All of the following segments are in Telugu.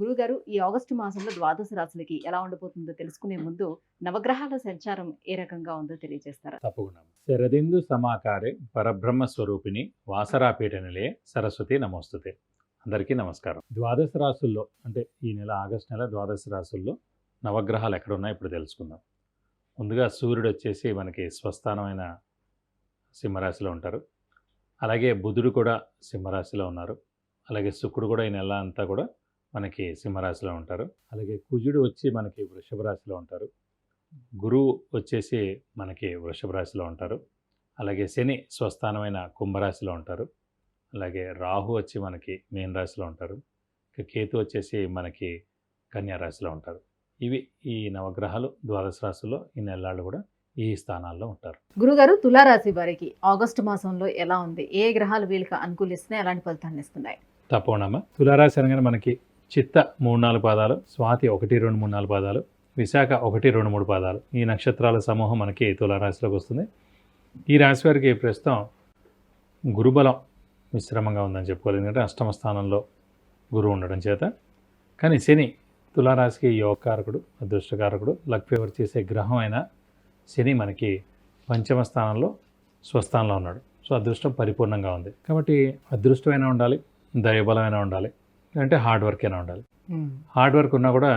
గురుగారు ఈ ఆగస్టు మాసంలో ద్వాదశ రాశులకి ఎలా ఉండబోతుందో తెలుసుకునే ముందు నవగ్రహాల సంచారం ఏ రకంగా ఉందో తెలియజేస్తారా? తప్పకుండా. శరదిందు సమాకారే పరబ్రహ్మ స్వరూపిణి వాసరాపీఠ నిలయ సరస్వతి నమోస్తుతే. అందరికీ నమస్కారం. ద్వాదశ రాసుల్లో అంటే ఈ నెల ఆగస్టు నెల ద్వాదశ రాసుల్లో నవగ్రహాలు ఎక్కడ ఉన్నాయో ఇప్పుడు తెలుసుకుందాం. ముందుగా సూర్యుడు వచ్చేసి మనకి స్వస్థానమైన సింహరాశిలో ఉంటారు. అలాగే బుధుడు కూడా సింహరాశిలో ఉన్నారు. అలాగే శుక్రుడు కూడా ఈ నెల అంతా కూడా మనకి సింహరాశిలో ఉంటారు. అలాగే కుజుడు వచ్చి మనకి వృషభ రాశిలో ఉంటారు. గురువు వచ్చేసి మనకి వృషభ రాశిలో ఉంటారు. అలాగే శని స్వస్థానమైన కుంభరాశిలో ఉంటారు. అలాగే రాహు వచ్చి మనకి మీన రాశిలో ఉంటారు. ఇక కేతు వచ్చేసి మనకి కన్యా రాశిలో ఉంటారు. ఇవి ఈ నవగ్రహాలు ద్వాదశ రాశుల్లో ఈ నెలలు కూడా ఈ స్థానాల్లో ఉంటారు. గురుగారు తులారాశి వారికి ఆగస్టు మాసంలో ఎలా ఉంది? ఏ గ్రహాలు వీళ్ళకి అనుకూలిస్తున్నాయి? ఎలాంటి ఫలితాన్ని ఇస్తున్నాయి. తప్పకుండా తులారాశి అనగానే మనకి చిత్త మూడు నాలుగు పాదాలు స్వాతి ఒకటి రెండు మూడు నాలుగు పాదాలు విశాఖ ఒకటి రెండు మూడు పాదాలు. ఈ నక్షత్రాల సమూహం మనకి తులారాశిలోకి వస్తుంది. ఈ రాశి వారికి ప్రస్తుతం గురుబలం మిశ్రమంగా ఉందని చెప్పుకోవాలి. ఎందుకంటే అష్టమ స్థానంలో గురువు ఉండడం చేత. కానీ శని తులారాశికి యోగకారకుడు అదృష్టకారకుడు లక్ ఫేవర్ చేసే గ్రహం అయిన శని మనకి పంచమ స్థానంలో స్వస్థానంలో ఉన్నాడు. సో అదృష్టం పరిపూర్ణంగా ఉంది. కాబట్టి అదృష్టమైనా ఉండాలి దైవబలమైనా ఉండాలి. అంటే హార్డ్ వర్క్ అయినా ఉండాలి. హార్డ్ వర్క్ ఉన్నా కూడా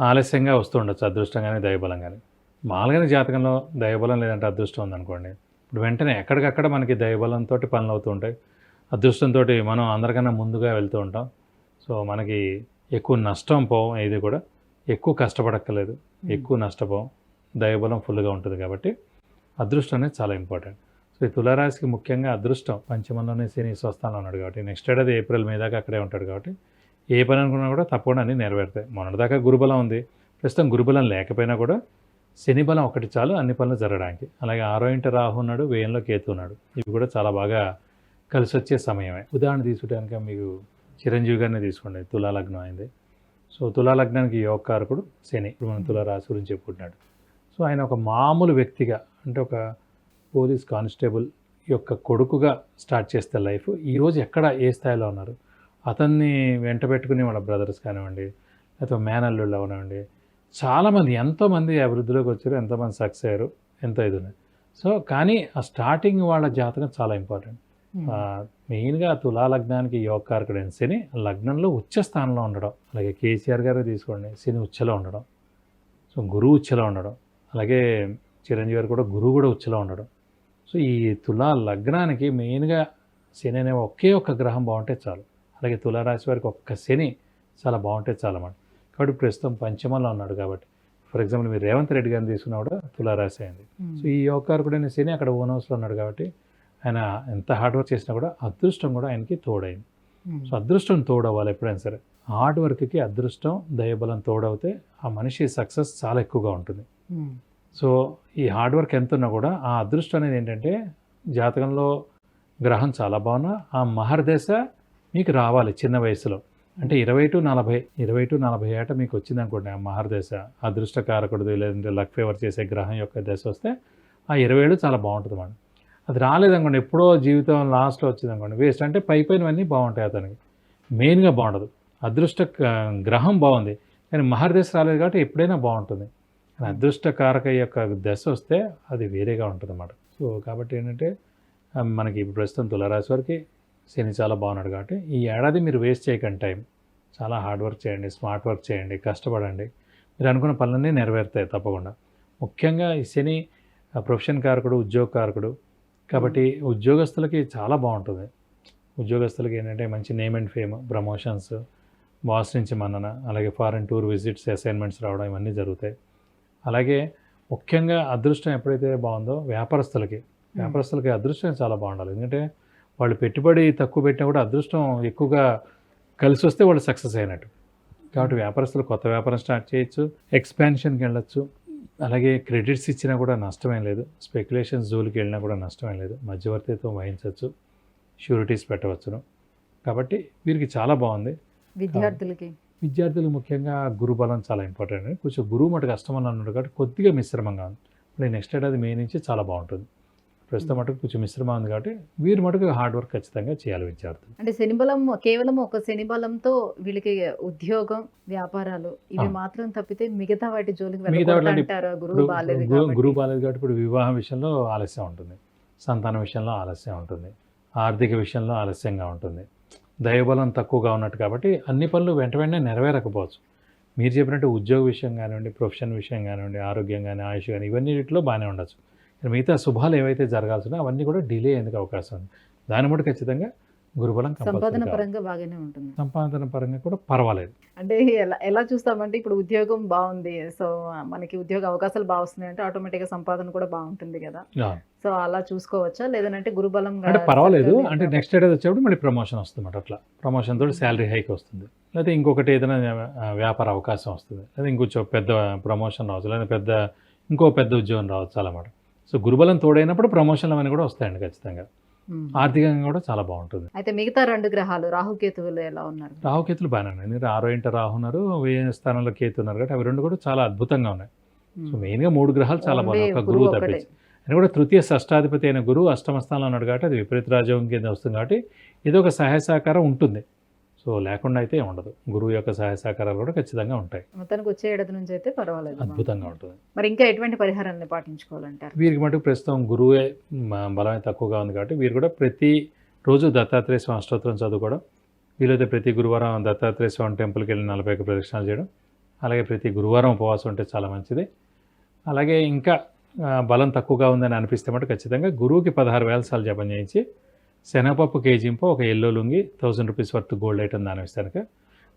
ఆలస్యంగా వస్తూ ఉండొచ్చు అదృష్టం కానీ దైవబలం కానీ మామూలుగానే జాతకంలో దైవబలం లేదంటే అదృష్టం ఉందనుకోండి. ఇప్పుడు వెంటనే ఎక్కడికక్కడ మనకి దైవబలంతో పనులు అవుతూ ఉంటాయి. అదృష్టంతో మనం అందరికన్నా ముందుగా వెళ్తూ ఉంటాం. సో మనకి ఎక్కువ నష్టం పోవం ఏది కూడా ఎక్కువ కష్టపడక్కర్లేదు. ఎక్కువ నష్టపోం దైవబలం ఫుల్గా ఉంటుంది కాబట్టి అదృష్టం అనేది చాలా ఇంపార్టెంట్. సో ఈ తులారాశికి ముఖ్యంగా అదృష్టం పంచమంలోనే శని స్వస్థానంలో ఉన్నాడు కాబట్టి నెక్స్ట్ ఏడాది ఏప్రిల్ మే దాకా అక్కడే ఉంటాడు కాబట్టి ఏ పని అనుకున్నా కూడా తప్పకుండా అన్నీ నెరవేరుతాయి. మొన్నటిదాకా గురుబలం ఉంది. ప్రస్తుతం గురుబలం లేకపోయినా కూడా శని బలం ఒకటి చాలు అన్ని పనులు జరగడానికి. అలాగే ఆరో ఇంటి రాహు ఉన్నాడు వేయంలో కేతు ఉన్నాడు. ఇవి కూడా చాలా బాగా కలిసి వచ్చే సమయమే. ఉదాహరణ తీసుకుంటానికి మీకు చిరంజీవి గారిని తీసుకోండి. తులా లగ్నం అయింది. సో తులా లగ్నానికి యోగకారకుడు శని. ఇప్పుడు మనం తులా రాశి గురించి చెప్పుకుంటున్నాడు. సో ఆయన ఒక మామూలు వ్యక్తిగా అంటే ఒక పోలీస్ కానిస్టేబుల్ యొక్క కొడుకుగా స్టార్ట్ చేస్తే లైఫ్. ఈరోజు ఎక్కడ ఏ స్థాయిలో ఉన్నారు? అతన్ని వెంట పెట్టుకుని వాళ్ళ బ్రదర్స్ కానివ్వండి లేకపోతే మేనల్లుళ్ళు అవనివ్వండి చాలామంది ఎంతోమంది అభివృద్ధిలోకి వచ్చారు ఎంతోమంది సక్సెస్ అయ్యారు ఎంతో ఇది ఉన్నాయి సో కానీ ఆ స్టార్టింగ్ వాళ్ళ జాతకం చాలా ఇంపార్టెంట్. మెయిన్గా తులా లగ్నానికి యోగకారకుడైన శని లగ్నంలో ఉచ్చ స్థానంలో ఉండడం అలాగే కేసీఆర్ గారు తీసుకోండి శని ఉచ్చలో ఉండడం సో గురువు ఉచ్చలో ఉండడం అలాగే చిరంజీవి గారు కూడా గురువు కూడా ఉచ్చలో ఉండడం. సో ఈ తులా లగ్నానికి మెయిన్గా శని అనే ఒకే ఒక్క గ్రహం బాగుంటే చాలు. అలాగే తులారాశి వారికి ఒక్క శని చాలా బాగుంటే చాలు అన్నమాట కాబట్టి ప్రస్తుతం పంచమంలో ఉన్నాడు కాబట్టి. ఫర్ ఎగ్జాంపుల్ మీరు రేవంత్ రెడ్డి గారిని తీసుకున్నా కూడా తులారాశి అయింది సో ఈ యోగకారకుడైన శని అక్కడ ఓన్ హౌస్లో ఉన్నాడు కాబట్టి ఆయన ఎంత హార్డ్ వర్క్ చేసినా కూడా అదృష్టం కూడా ఆయనకి తోడైంది. సో అదృష్టం తోడవ్వాలి ఎప్పుడైనా సరే. హార్డ్ వర్క్కి అదృష్టం దయబలం తోడవుతే ఆ మనిషి సక్సెస్ చాలా ఎక్కువగా ఉంటుంది. సో ఈ హార్డ్ వర్క్ ఎంత ఉన్నా కూడా ఆ అదృష్టం అనేది ఏంటంటే జాతకంలో గ్రహం చాలా బాగున్నా ఆ మహర్దశ మీకు రావాలి చిన్న వయసులో. అంటే ఇరవై టు నలభై ఇరవై టు నలభై ఏట మీకు వచ్చింది అనుకోండి ఆ మహర్దశ. అదృష్టకారకుడు లేదంటే లక్ ఫేవర్ చేసే గ్రహం యొక్క దశ వస్తే ఆ ఇరవై ఏళ్ళు చాలా బాగుంటుంది మనం అది రాలేదనుకోండి ఎప్పుడో జీవితం లాస్ట్లో వచ్చింది అనుకోండి వేస్ట్. అంటే పై పైనవన్నీ బాగుంటాయి అతనికి. మెయిన్గా బాగుండదు. అదృష్ట గ్రహం బాగుంది. కానీ మహర్దశ రాలేదు కాబట్టి ఎప్పుడైనా బాగుంటుంది. అదృష్టకారక యొక్క దశ వస్తే అది వేరేగా ఉంటుంది అన్నమాట సో కాబట్టి ఏంటంటే మనకి ప్రస్తుతం తులారాశి వారికి శని చాలా బాగున్నాడు కాబట్టి ఈ ఏడాది మీరు వేస్ట్ చేయకండి టైం. చాలా హార్డ్ వర్క్ చేయండి స్మార్ట్ వర్క్ చేయండి కష్టపడండి. మీరు అనుకున్న పనులన్నీ నెరవేరుతాయి తప్పకుండా. ముఖ్యంగా ఈ శని ప్రొఫెషన్ కారకుడు ఉద్యోగ కారకుడు. కాబట్టి ఉద్యోగస్తులకి చాలా బాగుంటుంది. ఉద్యోగస్తులకి ఏంటంటే మంచి name and fame promotions boss నుంచి మన్నన అలాగే ఫారెన్ టూర్ విజిట్స్ అసైన్మెంట్స్ రావడం ఇవన్నీ జరుగుతాయి. అలాగే ముఖ్యంగా అదృష్టం ఎప్పుడైతే బాగుందో వ్యాపారస్తులకి వ్యాపారస్తులకి అదృష్టం చాలా బాగుండాలి. ఎందుకంటే వాళ్ళు పెట్టుబడి తక్కువ పెట్టినా కూడా అదృష్టం ఎక్కువగా కలిసి వస్తే వాళ్ళు సక్సెస్ అయినట్టు. కాబట్టి వ్యాపారస్తులు కొత్త వ్యాపారం స్టార్ట్ చేయొచ్చు ఎక్స్పాన్షన్కి వెళ్ళొచ్చు. అలాగే క్రెడిట్స్ ఇచ్చినా కూడా నష్టమేం లేదు. స్పెక్యులేషన్స్ జోలికి వెళ్ళినా కూడా నష్టమేం లేదు. మధ్యవర్తిత్వం వహించవచ్చు షూరిటీస్ పెట్టవచ్చును. కాబట్టి వీరికి చాలా బాగుంది. విద్యార్థులకి. విద్యార్థులు ముఖ్యంగా గురుబలం చాలా ఇంపార్టెంట్. కొంచెం గురువు మటుకు కష్టం అని అన్నాడు కాబట్టి కొద్దిగా మిశ్రమంగా ఉంది ఇప్పుడు నెక్స్ట్ ఏడాది మే నుంచి చాలా బాగుంటుంది. ప్రస్తుతం మటుకు కొంచెం మిశ్రమంగా ఉంది కాబట్టి వీరు మటుకు హార్డ్ వర్క్ ఖచ్చితంగా చేయాలి విద్యార్థులు. అంటే శని బలం కేవలం ఒక శని బలంతో వీళ్ళకి ఉద్యోగం వ్యాపారాలు ఇవి. మాత్రం తప్పితే మిగతా వాటి జోలికి మిగతా గురువు. గురువు బాలేదు కాబట్టి ఇప్పుడు వివాహం విషయంలో ఆలస్యం ఉంటుంది. సంతాన విషయంలో ఆలస్యం ఉంటుంది. ఆర్థిక విషయంలో ఆలస్యంగా ఉంటుంది. దైవబలం తక్కువగా ఉన్నట్టు కాబట్టి అన్ని పనులు వెంట వెంటనే నెరవేరకపోవచ్చు. మీరు చెప్పినట్టు ఉద్యోగ విషయం కానివ్వండి ప్రొఫెషన్ విషయం కానివ్వండి ఆరోగ్యం కానీ ఆయుష్ కానీ ఇవన్నిటిలో బాగానే ఉండొచ్చు. మిగతా శుభాలు ఏవైతే జరగాల్సినా అవన్నీ కూడా డిలే అయ్యేందుకు అవకాశం ఉంది. దాని మటు ఖచ్చితంగా గురుబలం సంపాదన. పరంగా బాగానే ఉంటుంది. సంపాదన పరంగా కూడా పర్వాలేదు. అంటే ఎలా ఎలా చూస్తామంటే ఇప్పుడు ఉద్యోగం బాగుంది. సో మనకి ఉద్యోగ అవకాశాలు బాగా వస్తున్నాయి అంటే ఆటోమేటిక్గా సంపాదన కూడా బాగుంటుంది కదా. సో అలా చూసుకోవచ్చా? లేదంటే గురుబలం అంటే పర్వాలేదు. అంటే నెక్స్ట్ ఏడాది వచ్చేప్పుడు మళ్ళీ ప్రమోషన్ వస్తుంది అట్లా. ప్రమోషన్ తోటి శాలరీ హైక్ వస్తుంది. లేదా ఇంకొకటి ఏదైనా వ్యాపార అవకాశం వస్తుంది. లేదా ఇంకొంచెం పెద్ద ప్రమోషన్ రావచ్చు. లేదా పెద్ద ఇంకో పెద్ద ఉద్యోగం రావచ్చు అన్నమాట. సో గురుబలం తోడైనప్పుడు ప్రమోషన్లు అవన్నీ కూడా వస్తాయండి ఖచ్చితంగా. ఆర్థికంగా కూడా చాలా బాగుంటుంది. అయితే మిగతా రెండు గ్రహాలు రాహుకేతువులు ఎలా ఉన్నారు? రాహుకేతులు బాగానే ఉన్నాయి. ఎందుకంటే ఆరో ఇంట రాహు ఉన్నారు వెయ్యి స్థానంలో కేతు ఉన్నారు కాబట్టి అవి రెండు కూడా చాలా అద్భుతంగా ఉన్నాయి. సో మెయిన్గా మూడు గ్రహాలు చాలా బాగున్నాయి. ఒక గురువు. తప్పించి. ఆయన కూడా తృతీయ షష్టాధిపతి అయిన గురువు అష్టమ స్థానంలో ఉన్నాడు కాబట్టి అది విపరీత రాజయోగం కింద వస్తుంది కాబట్టి ఇది ఒక సహాయ సహకారం ఉంటుంది. సో లేకుండా అయితే ఉండదు. గురువు యొక్క సహాయ సహకారాలు కూడా ఖచ్చితంగా ఉంటాయి. మొత్తానికి వచ్చే ఏడాది నుంచి అయితే పర్వాలేదు అద్భుతంగా ఉంటుంది. మరి ఇంకా ఎటువంటి పరిహారాన్ని పాటించుకోవాలంటారు? వీరికి మటుకు ప్రస్తుతం గురువే బలమే తక్కువగా ఉంది కాబట్టి వీరు కూడా ప్రతి రోజు దత్తాత్రేయ స్వామి అష్టోత్తరం చదువుకోవడం వీలైతే ప్రతి గురువారం దత్తాత్రేయ స్వామి టెంపుల్కి వెళ్ళి నలభై ఒక్క ప్రదక్షిణాలు చేయడం అలాగే ప్రతి గురువారం ఉపవాసం ఉంటే చాలా మంచిది. అలాగే ఇంకా బలం తక్కువగా ఉందని అనిపిస్తే మటు ఖచ్చితంగా గురువుకి పదహారు వేల సార్లు జపం చేయించి శనగపప్పు కేజీంపు ఒక yellow lungi thousand rupees worth gold item దాని ఇస్తాను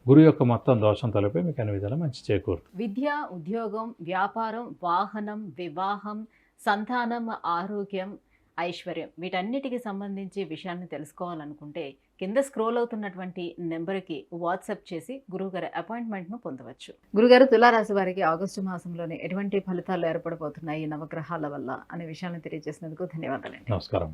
గురువు యొక్క మొత్తం దోషం తొలపై మీకు అన్ని విధాలు మంచి చేకూరుతుంది. విద్య ఉద్యోగం వ్యాపారం వాహనం వివాహం సంతానం ఆరోగ్యం ఐశ్వర్యం వీటన్నిటికి సంబంధించి విషయాన్ని తెలుసుకోవాలనుకుంటే కింద స్క్రోల్ అవుతున్నటువంటి నెంబర్కి వాట్సాప్ చేసి గురువుగారి అపాయింట్మెంట్ను పొందవచ్చు. గురుగారు తులారాశి వారికి ఆగస్టు మాసంలోనే ఎటువంటి ఫలితాలు ఏర్పడబోతున్నాయి ఈ నవగ్రహాల వల్ల అనే విషయాన్ని తెలియజేసినందుకు ధన్యవాదాలండి. నమస్కారం.